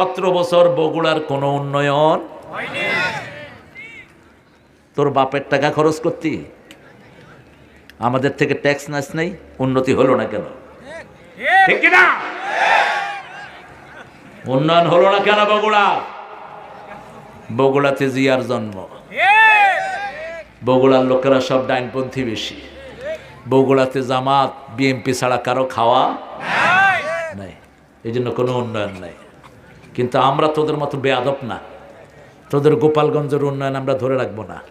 সতেরো বছর বগুড়ার কোনো উন্নয়ন? তোর বাপের টাকা খরচ করতি? আমাদের থেকে ট্যাক্স নাস নেই উন্নতি হলো না কেন? ঠিক না উন্নয়ন হলো না কেন বগুড়া? বগুড়াতে জিয়ার জন্ম। বগুড়ার লোকেরা সব ডাইনপন্থী বেশি। বগুড়াতে জামাত বিএমপি ছাড়া কারও খাওয়া নাই। এই জন্য কোনো উন্নয়ন নাই। কিন্তু আমরা তোদের মতো বেয়াদব না। তোদের গোপালগঞ্জের উন্নয়ন আমরা ধরে রাখব না।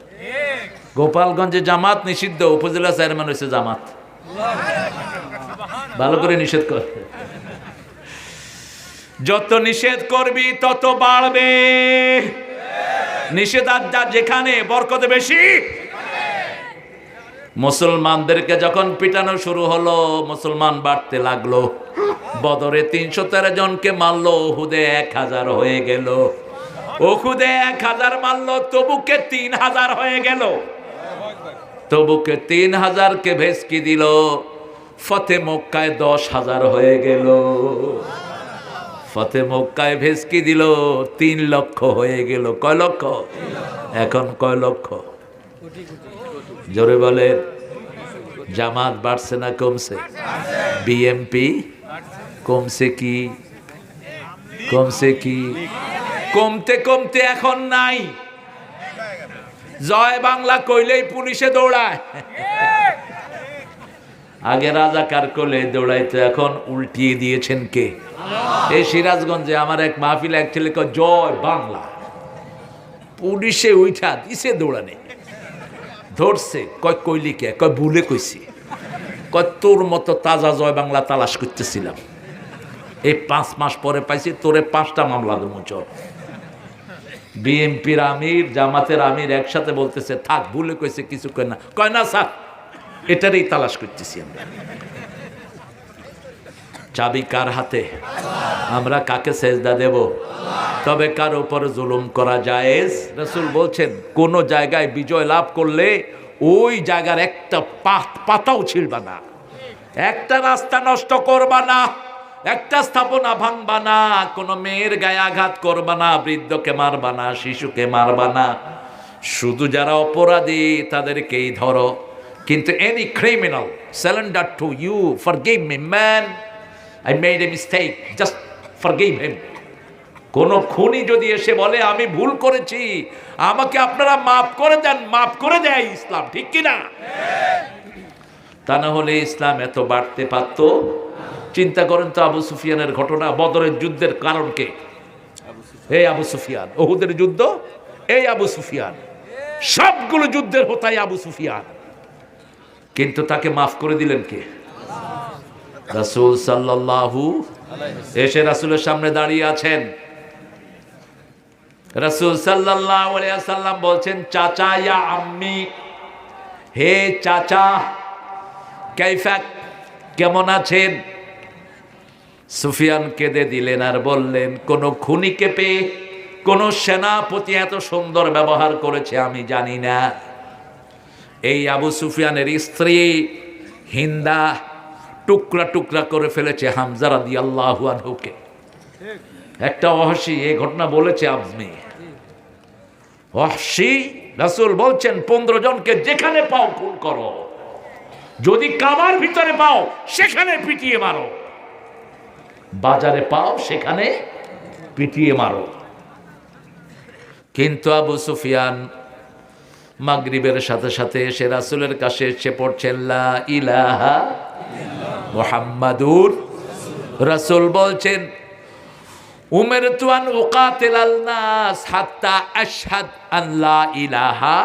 গোপালগঞ্জে জামাত নিষিদ্ধ, উপজেলা চেয়ারম্যান হয়েছে জামাত। ভালো করে নিষেধ কর। যত নিষেধ করবি, তত বাড়বে। নিষেধাজ্ঞা যেখানে, বরকত বেশি। মুসলমানদেরকে যখন পিটানো শুরু হলো, মুসলমান বাড়তে লাগল। বদরে তিনশো তেরো জনকে মারলো ওহুদে এক হাজার হয়ে গেল। ওহুদে এক হাজার মারলো, তবুকে তিন হাজার হয়ে গেল। তবুকে তিন হাজারকে ভেসকি দিল, ফতে মক্কায় দশ হাজার হয়ে গেল। ফতে মক্কায় ভেসকি দিল, তিন লক্ষ হয়ে গেল। কয় লক্ষ? এখন কয় লক্ষ? জোরে বলে জামাত বাড়ছে না কমছে? বিএমপি কমছে কি? কমছে কি? কমতে কমতে এখন নাই। জয় বাংলা কইলেই পুলিশে দৌড়ায়। আগে রাজাকার কোলে দৌড়াইতো, এখন উল্টিয়ে দিয়েছেন কে? এই সিরাজগঞ্জে আমার এক মাহফিল, এক ছেলে কয়, জয় বাংলা। পুলিশে উঠা দিছে দৌড়ানে। ধরছে, কয়, কইলি কে? কয়, ভুলে কইছি। কয়, তোর মতো তাজা জয় বাংলা তালাশ করতেছিলাম। এই পাঁচ মাস পরে পাইছি, তোরে পাঁচটা মামলা দেবো, চল। বিএনপির আমির, জামাতের আমির একসাথে বলতেছে, থাক, ভুলে কইছে, কিছু কয় না। কয় না, স্যার, এটারই তালাশ করতেছি আমরা। চাবি কার হাতে? আমরা কাকে সেজদা দেব? তবে কার উপরে জুলুম করা জায়েজ? রসুল বলছেন, কোন জায়গায় বিজয় লাভ করলে ওই জায়গার একটা পাত, পাতাও ছিড়বা না। একটা রাস্তা নষ্ট করবা না। একটা স্থাপনা ভাঙবা না, কোনো মেয়ের গায়ে আঘাত করবা না, বৃদ্ধকে মারবা না, শিশুকে মারবা না। শুধু যারা অপরাধী, তাদেরকেই ধরো। কিন্তু any criminal surrender to you for give me man I made a mistake just for give him কোন খুনি যদি এসে বলে, আমি ভুল করেছি, আমাকে আপনারা মাফ করে দেন, মাফ করে দেয় ইসলাম, ঠিক কি না তা না হলে ইসলাম এত বাড়তে পারত? চিন্তা করেন তো আবু সুফিয়ানের ঘটনা, বদরের যুদ্ধের কারণকে এই আবু সুফিয়ান। ওহুদের যুদ্ধ? এই আবু সুফিয়ান। সবগুলো যুদ্ধের হতাই আবু সুফিয়ান। কিন্তু তাকে মাফ করে দিলেন কে? রাসূল সাল্লাল্লাহু এসে রাসূলের সামনে দাঁড়িয়ে আছেন। রাসূল সাল্লাম বলছেন, চাচা ইয়া আম্মি, হে চাচা, কাইফা, কেমন আছেন? সুফিয়ান কেঁদে দিলেন আর বললেন, কোন খুনিকে পেয়ে কোন সেনাপতি এত সুন্দর ব্যবহার করেছে আমি জানি না। এই আবু সুফিয়ানের স্ত্রী হিন্দা টুকরা টুকরা করে ফেলেছে হামজারা দি আল্লাহ একটা অহসি এই ঘটনা বলেছে আপনি। অহসি রাসূল বলছেন, পনেরো জনকে যেখানে পাও খুন করো। যদি কামার ভিতরে পাও, সেখানে পিটিয়ে মারো। বাজারে পাও, সেখানে পিটিয়ে মারো। কিন্তু আবু সুফিয়ান মাগরিবের সাথে সাথে এসে রাসুলের কাছে এসে পড়ছেন ইলাহা মোহাম্মাদুর রাসুল। বলছেন, উমের তুয়ান উকাতিল নাস হাত্তা আশহাদ আল্লাহ ইলাহা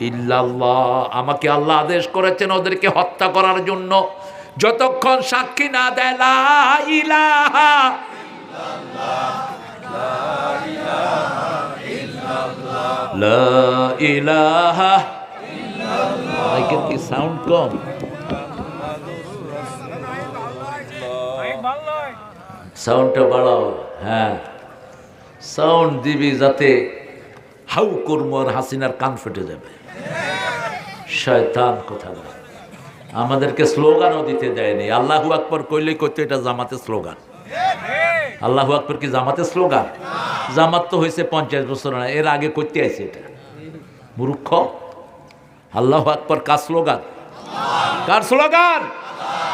ইল্লাল্লাহ। আমাকে আল্লাহ আদেশ করেছেন ওদেরকে হত্যা করার জন্য। যতক্ষণ সাক্ষী না দেয়, লা ইলাহা লা ইলাহা মাইকের কি সাউন্ড কম সাউন্ডটা বাড়াও হ্যাঁ। সাউন্ড দিবি যাতে হাউ কর্ম আর হাসিনার কান ফেটে যাবে। শয়তান কথা আমাদেরকে স্লোগানও দিতে দেয়নি। আল্লাহু আকবর কইলে কইতো এটা জামাতে স্লোগান। আল্লাহু আকবর কি জামাতের স্লোগান? জামাত তো হয়েছে পঞ্চাশ বছর না এর আগে করতে আইছে এটা। মূর্খ। আল্লাহ আকবর কার স্লোগান? কার স্লোগান?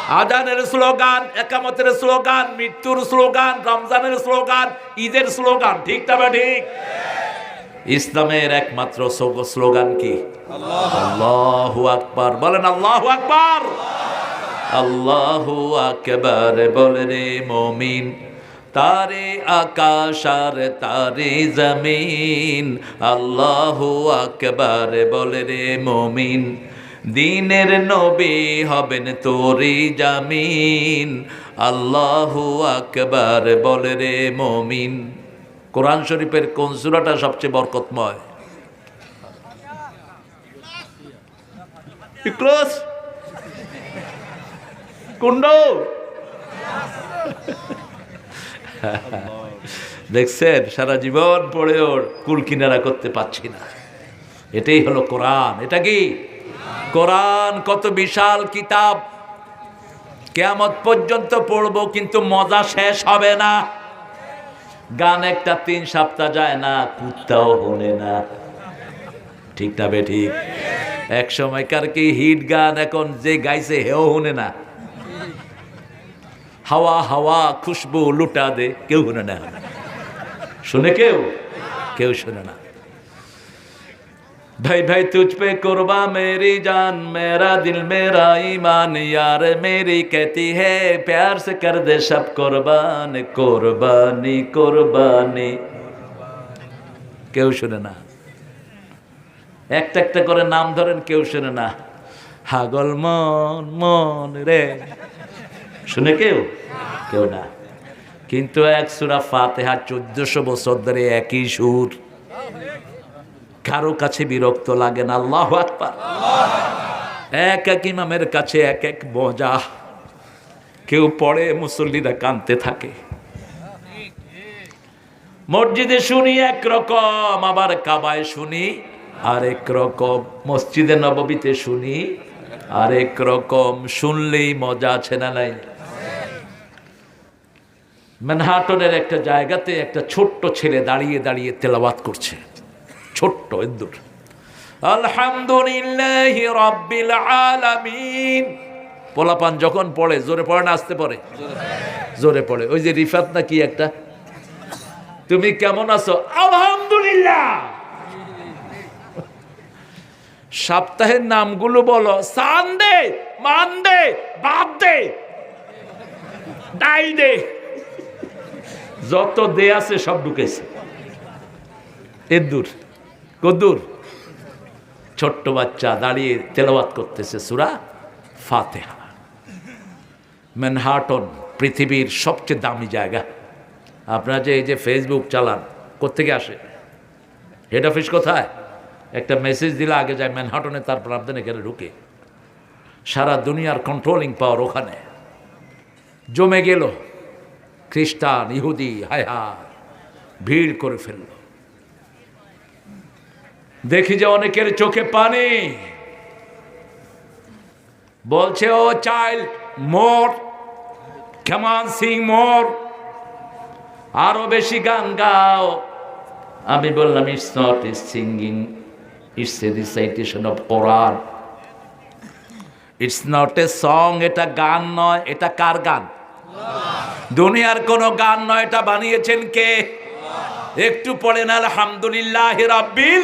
আজানের স্লোগান, একামতের স্লোগান, মৃত্যুর স্লোগান, রমজানের স্লোগান, ঈদের স্লোগান, ঠিক তবে ঠিক? ইসলামের একমাত্র স্লোগান কি? আল্লাহু আকবার। বলেন আল্লাহু আকবার। আল্লাহু আকবার বলে রে মমিন, তারে আকাশ আর তারে জমিন। আল্লাহু আকবার বলে রে মমিন, দিনের নবী হবেন তোরি জামিন। আল্লাহু আকবার বলে রে মমিন। কোরআন শরীফের কোন সূরাটা সবচেয়ে বরকতময়? কুণ্ড দেখছেন, সারা জীবন পড়ে ওর কুল কিনারা করতে পারছি না। এটাই হলো কোরআন। এটা কি? কোরআন কত বিশাল কিতাব। কেয়ামত পর্যন্ত পড়ব, কিন্তু মজা শেষ হবে না। গান একটা তিন সপ্তাহ যায় না, কুত্তাও হলে না। ঠিক না বে, ঠিক? এক সময়কার কি হিট গান এখন যে গাইছে হেও শুনে না। হাওয়া হাওয়া খুশবু লুটা দে, কেউ শুনে না। শুনে কেউ? কেউ শুনে না। भाई भाई तुझ पे कुर्बा मेरी जान मेरा दिल मेरा ईमान यार मेरी कहती है प्यार से कर दे सब कुर्बान कुर्बानी कुर्बानी কেউ শুনে না একটা একটা করে নাম ধরেন কেউ শুনে না হাগল মন মন রে শুনে কেউ কেউ না কিন্তু এক সুরা ফাতেহা চোদ্দশো বছর ধরে একই সুর কারও কাছে বিরক্ত লাগে না, আল্লাহ আকবার। এক এক ইমামের কাছে এক এক মজা। কেউ পড়ে, মুসল্লিরা কানতে থাকে। মসজিদে শুনি এক রকম, আবার কাবায় শুনি আরেক রকম। মসজিদে নববীতে শুনি আরেক রকম। শুনলেই মজা আছে না নাই? ম্যানহাটনের একটা জায়গাতে একটা ছোট্ট ছেলে দাঁড়িয়ে দাঁড়িয়ে তেলাওয়াত করছে। ছোট্ট এন্দুর আলহামদুলিল্লাহ রব্বিল আলামিন। পোলাপান যখন পড়ে, জোরে পড়ে না আসতে পড়ে জোরে পড়ে। ওই যে রিফাত না কি একটা? তুমি কেমন আছো? আলহামদুলিল্লাহ। সপ্তাহের নামগুলো বলো। সানডে, মানডে বাদে ডাই দে যত দে আছে সব ঢুকেছে। এদুর কদ্দুর ছোট্ট বাচ্চা দাঁড়িয়ে তেলাওয়াত করতেছে সুরা ফাতেহা। ম্যানহাটন পৃথিবীর সবচেয়ে দামি জায়গা। আপনারা যে এই যে ফেসবুক চালান, কোত্থেকে আসে? হেড অফিস কোথায়? একটা মেসেজ দিলে আগে যায় ম্যানহাটনে, তারপর আপনার এখানে ঢুকে। সারা দুনিয়ার কন্ট্রোলিং পাওয়ার ওখানে। জমে গেল। খ্রিস্টান, ইহুদি, হায় হায়, ভিড় করে ফেলল। দেখি যে অনেকের চোখে পানি। বলছে, ও চাইল্ড মোর, কেমন সিং মোর? আরও বেশি গান গাও। আমি বললাম it's not is singing it's a recitation of Quran it's not a song এটা গান নয়, এটা কার গান? দুনিয়ার কোনো গান নয়, এটা বানিয়েছেন কে? একটু পড়েন, আলহামদুলিল্লাহ রাব্বিল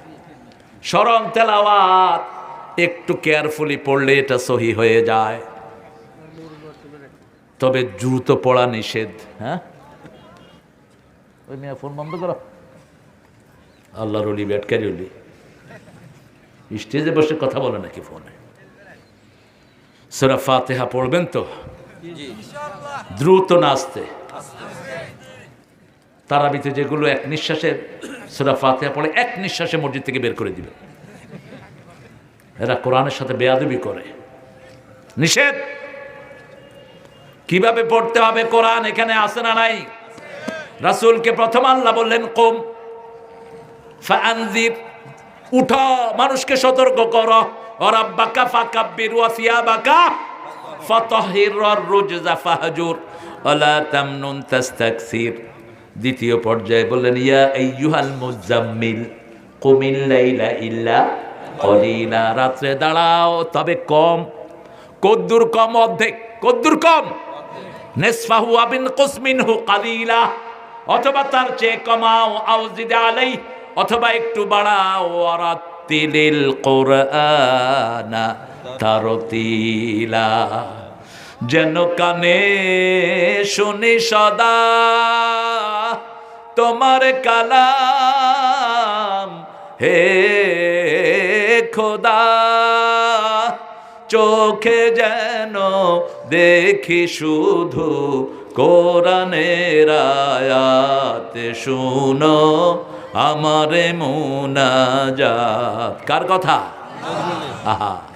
সরল তেলাওয়াত একটু কেয়ারফুলি পড়লে এটা সহি হয়ে যায়। তবে দ্রুত পড়া নিষেধ হ্যাঁ? ওই মেয়ে ফোন বন্ধ করো। আল্লাহর অলি ব্যাটকারি অলি স্টেজে বসে কথা বলে নাকি ফোনে? সুরা ফাতেহা পড়বেন তো? দ্রুত নাচতে। তারাবিতে যেগুলো এক নিঃশ্বাসে সেটা ফাতেহা পড়ে, এক নিঃশ্বাসে মসজিদ থেকে বের করে দিবে। এরা কোরআনের সাথে বেয়াদবি করে। নিষেধ! কীভাবে পড়তে হবে কোরআন? এখানে আসে না নাই? রাসূলকে প্রথম আল্লাহ বললেন, কম ফাআনজির উঠো, মানুষকে সতর্ক করো। ওরাব্বাকা ফাকাব্বির ওয়া সিয়াবাকা ফাতাহির রুজজা ফাহজুর ওয়ালা তামনুন তাস্তাকসির দ্বিতীয় পর্যায়ে বললেন, ইয়া আইয়ুহাল মুজাম্মিল কুমিল লাইলা ইল্লা কলিলা। রাত্রে দাঁড়াও, তবে কম। কদ্দুর কম অর্ধেক, কদ্দুর কম। নেসফাহু আবিন কুসমিনহু কালিলা। অথবা তার চেয়ে কমাও, আউজিদে আলাই অথবা একটু বাড়াও আরাতিলিল কোরআনা তারতিলা। যেন কানে শুনি সদা তোমার কালাম। হে খোদা, চোখে যেন দেখি শুধু কোরআনের আয়াত। শুনো আমারে মুনাজাত। কার কথা? আহা।